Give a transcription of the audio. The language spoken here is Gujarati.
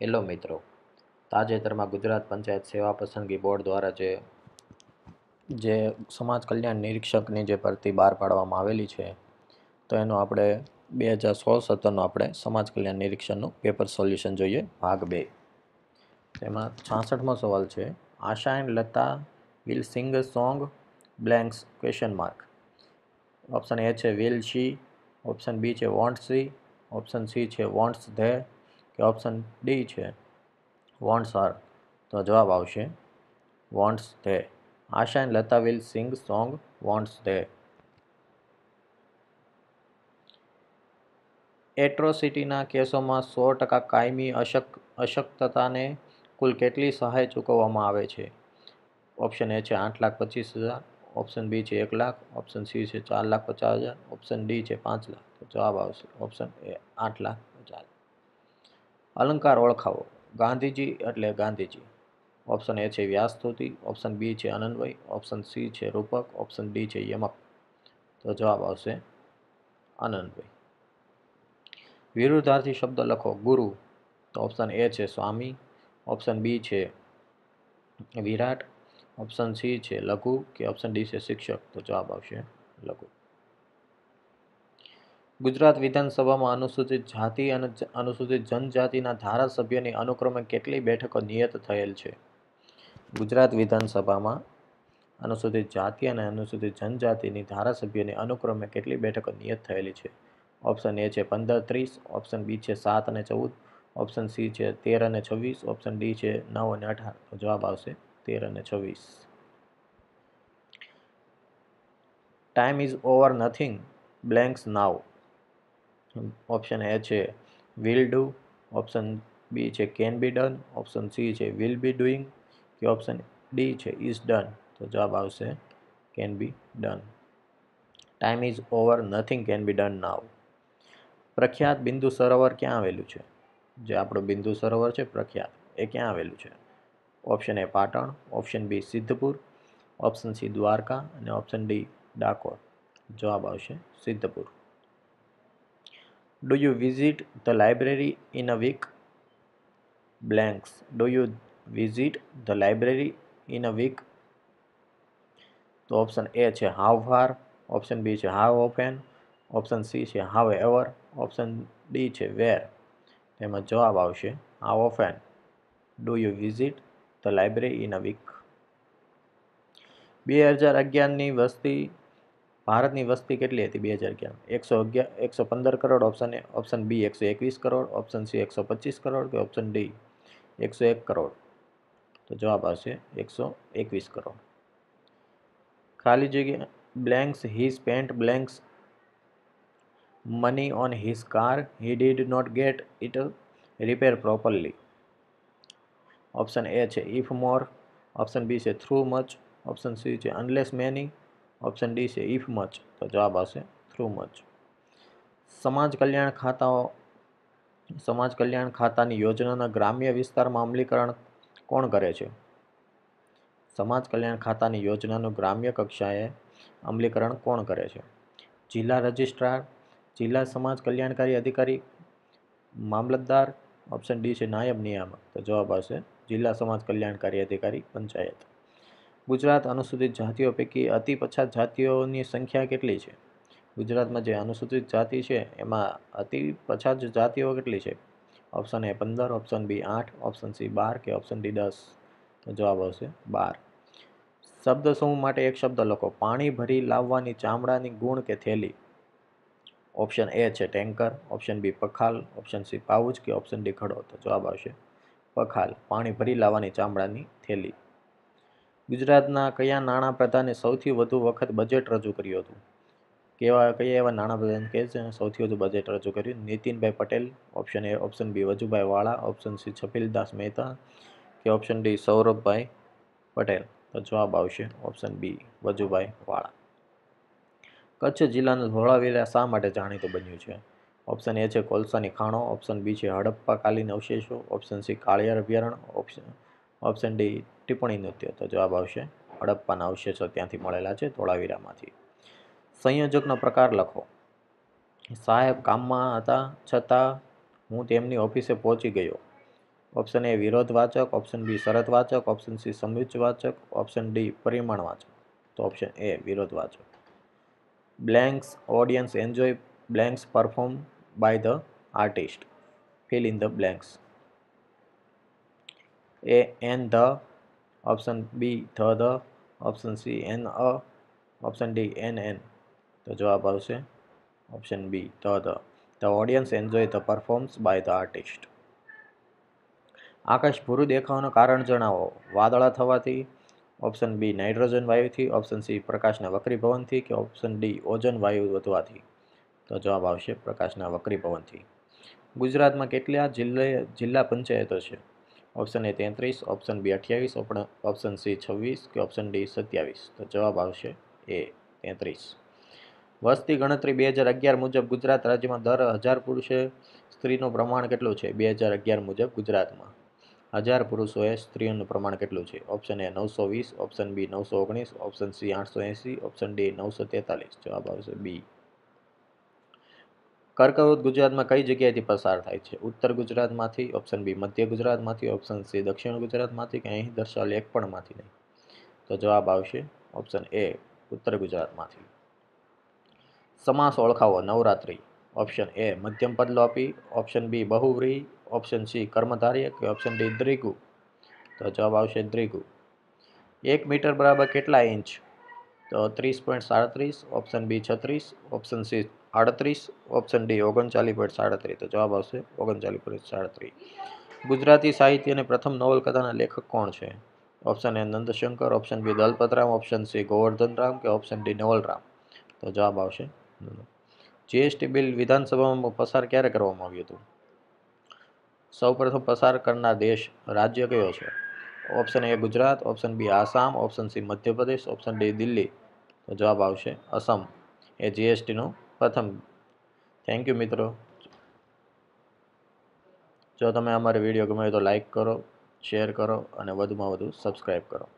હેલો મિત્રો, તાજેતરમાં ગુજરાત પંચાયત સેવા પસંદગી બોર્ડ દ્વારા જે જે સમાજ કલ્યાણ નિરીક્ષકની જે ભરતી બહાર પાડવામાં આવેલી છે, તો એનું આપણે બે હજાર સોળ સત્તરનું આપણે સમાજ કલ્યાણ નિરીક્ષણનું પેપર સોલ્યુશન જોઈએ, ભાગ બે. તેમાં છાસઠમો સવાલ છે, Asha and Lata will sing song, blanks question mark? Option A છે, વિલ શી? ઓપ્શન બી છે, વોન્ટ સી ઓપ્શન સી છે, વોન્ટ્સ ધે કે ઓપ્શન ડી છે. વોન્ટ્સ આર તો જવાબ આવશે. Won't they Asha and Lata will sing song won't they એટ્રોસિટીના કેસોમાં સો ટકા કાયમી અશક, અશક્તતાને કુલ કેટલી સહાય ચૂકવવામાં આવે છે? ઓપ્શન એ છે આઠ લાખ પચીસ હજાર. ઓપ્શન બી છે એક લાખ. ઓપ્શન સી છે ચાર લાખ પચાસ હજાર. ઓપ્શન ડી છે પાંચ લાખ. તો જવાબ આવશે. ઓપ્શન એ આઠ લાખ પચાસ અલંકાર ઓળખાવો. ગાંધીજી એટલે ગાંધીજી. ઓપ્શન એ છે વ્યાસસ્તુતિ ઓપ્શન બી છે અનન્વય ઓપ્શન સી છે રૂપક ઓપ્શન ડી છે યમક. તો જવાબ આવશે અનન્વય. વિરુદ્ધાર્થી શબ્દ લખો, ગુરુ. તો ઓપ્શન એ છે સ્વામી ઓપ્શન બી છે વિરાટ ઓપ્શન સી છે લઘુ કે ઓપ્શન ડી છે શિક્ષક? તો જવાબ આવશે લઘુ. ગુજરાત વિધાનસભામાં અનુસૂચિત જાતિ અને અનુસૂચિત જનજાતિના ધારાસભ્યની અનુક્રમે કેટલી બેઠકો નિયત થયેલ છે? ગુજરાત વિધાનસભામાં અનુસૂચિત જાતિ અને અનુસૂચિત જનજાતિની ધારાસભ્યની અનુક્રમે કેટલી બેઠકો નિયત થયેલી છે? ઓપ્શન એ છે પંદર, ત્રીસ. ઓપ્શન બી છે સાત અને ચૌદ. ઓપ્શન સી છે તેર અને છવ્વીસ. ઓપ્શન ડી છે નવ અને અઢાર. જવાબ આવશે તેર અને છવ્વીસ. Time is over nothing blanks now option A છે વિલ ડુ ઓપ્શન બી છે can be done option C છે વિલ બી ડુઈંગ કે ઓપ્શન ડી છે ઇઝ ડન તો જવાબ આવશે can be done time is over nothing can be done now પ્રખ્યાત બિંદુ સરોવર ક્યાં આવેલું છે? જે આપણું બિંદુ સરોવર છે, પ્રખ્યાત. એ ક્યાં આવેલું છે? Option A Patan. Option B Siddhpur. Option C Dwarka. અને ઓપ્શન ડી ડાકોર. જવાબ આવશે, Siddhpur. Do you visit the library in a week Blanks. Do you visit the library in a week તો ઓપ્શન એ છે હાવ ફાર ઓપ્શન બી છે હાવ ઓફેન ઓપ્શન સી છે હાવ એવર ઓપ્શન ડી છે વેર તેમાં જવાબ આવશે how often do you visit the library in a week બે હજાર અગિયારની વસ્તી ભારતની વસ્તી કેટલી હતી બે હજાર અગિયાર એકસો અગિયાર, એકસો પંદર crore option A option B એકસો એકવીસ કરોડ ઓપ્શન સી એકસો પચીસ કરોડ કે ઓપ્શન ડી એકસો એક કરોડ? તો જવાબ આવશે એકસો એકવીસ કરોડ. ખાલી જગ્યા blanks he spent blanks money on his car, he did not get it repair properly. Option A છે ઇફ મોર ઓપ્શન બી છે થ્રુ મચ ઓપ્શન સી છે અનલેસ મેની ઓપ્શન ડી છે ઇફ મચ તો જવાબ આવશે થ્રુ મચ સમાજ કલ્યાણ ખાતાઓ, સમાજ કલ્યાણ ખાતાની યોજનાના ગ્રામ્ય વિસ્તારમાં અમલીકરણ કોણ કરે છે? સમાજ કલ્યાણ ખાતાની યોજનાનું ગ્રામ્ય કક્ષાએ અમલીકરણ કોણ કરે છે? જિલ્લા રજિસ્ટ્રાર, જિલ્લા સમાજ કલ્યાણકારી અધિકારી, મામલતદાર ઓપ્શન ડી છે, નાયબ નિયામક, તો જવાબ આવશે જિલ્લા સમાજ કલ્યાણકારી અધિકારી, પંચાયત. ગુજરાત અનુસૂચિત જાતિઓ પૈકી અતિ પછાત જાતિઓની સંખ્યા કેટલી છે? ગુજરાતમાં જે અનુસૂચિત જાતિ છે, એમાં અતિ પછાત જાતિઓ કેટલી છે? ઓપ્શન એ પંદર ઓપ્શન બી આઠ ઓપ્શન સી બાર કે ઓપ્શન ડી દસ? જવાબ આવશે બાર. શબ્દ સમૂહ માટે એક શબ્દ લખો. પાણી ભરી લાવવાની ચામડાની ગુણ કે થેલી? ઓપ્શન એ છે ટેન્કર ઓપ્શન બી પખાલ ઓપ્શન સી પાઉચ કે ઓપ્શન ડી ખડો? તો જવાબ આવશે પખાલ. પાણી ભરી લાવવાની ચામડાની થેલી. ગુજરાતના કયા નાણાં પ્રધાને સૌથી વધુ વખત બજેટ રજૂ કર્યું હતું? કેવા, કયા એવા નાણાપ્રધાન કે છે સૌથી વધુ બજેટ રજૂ કર્યું? Nitinbhai Patel option A option B Vajubhai Vala option C છપીલદાસ Mehta કે ઓપ્શન ડી સૌરભભાઈ પટેલ? તો જવાબ આવશે ઓપ્શન બી વજુભાઈ વાળા. કચ્છ જિલ્લાનું ધોળાવીરા શા માટે જાણીતું બન્યું છે? ઓપ્શન એ છે કોલસાની ખાણો ઓપ્શન બી છે હડપ્પા કાલીન અવશેષો ઓપ્શન સી કાળિયાર અભયારણ્ય ઓપ્શન ઓપ્શન ડી ટિપ્પણી નૃત્ય. તો જવાબ આવશે, હડપ્પાના અવશેષો ત્યાંથી મળેલા છે ધોળાવીરામાંથી. સંયોજકનો પ્રકાર લખો. સાહેબ કામમાં હતા, છતાં હું તેમની ઓફિસે પહોંચી ગયો. ઓપ્શન એ વિરોધવાચક ઓપ્શન બી શરતવાચક ઓપ્શન સી સમયુચ્ચવાચક ઓપ્શન ડી પરિમાણવાચક. તો option A વિરોધવાચક. Blanks audience enjoy blanks perform by the artist fill in the blanks. A an the. Option B the the. Option C an a. Option D an an તો જવાબ આવશે option B the the. The audience enjoy the performs by the artist આકાશ ભૂરું દેખાવાનું કારણ જણાવો. વાદળા થવાથી ઓપ્શન બી નાઇટ્રોજન વાયુથી ઓપ્શન સી પ્રકાશના વક્રીભવનથી કે ઓપ્શન ડી ઓઝોન વાયુ વધવાથી? તો જવાબ આવશે પ્રકાશના વક્રીભવનથી ગુજરાતમાં કેટલા જિલ્લા જિલ્લા પંચાયતો છે? ઓપ્શન એ તેત્રીસ ઓપ્શન બી અઠ્યાવીસ ઓપ્શન સી છવ્વીસ કે ઓપ્શન ડી સત્યાવીસ? તો જવાબ આવશે એ તેત્રીસ. વસ્તી ગણતરી બે હજાર અગિયાર મુજબ ગુજરાત રાજ્યમાં દર હજાર પુરુષે સ્ત્રીનું પ્રમાણ કેટલું છે? બે હજાર અગિયાર મુજબ ગુજરાતમાં. હજાર પુરુષોએ સ્ત્રીઓનું પ્રમાણ કેટલું છે? ઓપ્શન એ નવસો વીસ ઓપ્શન બી નવસો ઓગણીસ ઓપ્શન સી આઠસો એંસી ઓપ્શન ડી નવસો તેતાલીસ. જવાબ આવશે બી કર્કવૃત ગુજરાતમાં કઈ જગ્યાએથી પસાર થાય છે? ઉત્તર ગુજરાતમાંથી ઓપ્શન બી મધ્ય ગુજરાતમાંથી ઓપ્શન સી દક્ષિણ ગુજરાતમાંથી કે અહીં દર્શાવેલ એક પણમાંથી નહીં? તો જવાબ આવશે ઓપ્શન એ ઉત્તર ગુજરાતમાંથી. સમાસ ઓળખાવો, નવરાત્રિ. ઓપ્શન એ મધ્યમ પદલોપી ઓપ્શન બી બહુવ્રી. ઓપ્શન સી કર્મધાર્ય કે ઓપ્શન ડી દ્રિગુ. તો જવાબ આવશે દ્રિગુ. એક મીટર બરાબર કેટલા ઇંચ? તો ત્રીસ પોઈન્ટ સાડત્રીસ ઓપ્શન બી છત્રીસ ઓપ્શન સી આડત્રીસ ઓપ્શન ડી ઓગણચાલીસ પોઈન્ટ સાડત્રીસ. તો જવાબ આવશે ઓગણચાલીસ પોઈન્ટ સાડત્રીસ. ગુજરાતી સાહિત્યની પ્રથમ નવલકથાના લેખક કોણ છે? Option A Nandshankar option B Dalpatram option C Govardhanram કે ઓપ્શન ડી નવલરામ? તો જવાબ આવશે જીએસટી બિલ વિધાનસભામાં પસાર ક્યારે કરવામાં આવ્યું હતું? સૌપ્રથમ પસાર કરનાર દેશ રાજ્ય કયો છે? Option A Gujarat option B Assam option C Madhya Pradesh option D Delhi. તો જવાબ આવશે અસમ, એ જીએસટીનું પ્રથમ. થેન્ક યુ મિત્રો. જો તમે અમારી વીડિયો ગમે તો લાઈક કરો શેર કરો, અને વધુમાં વધુ સબસ્ક્રાઈબ કરો.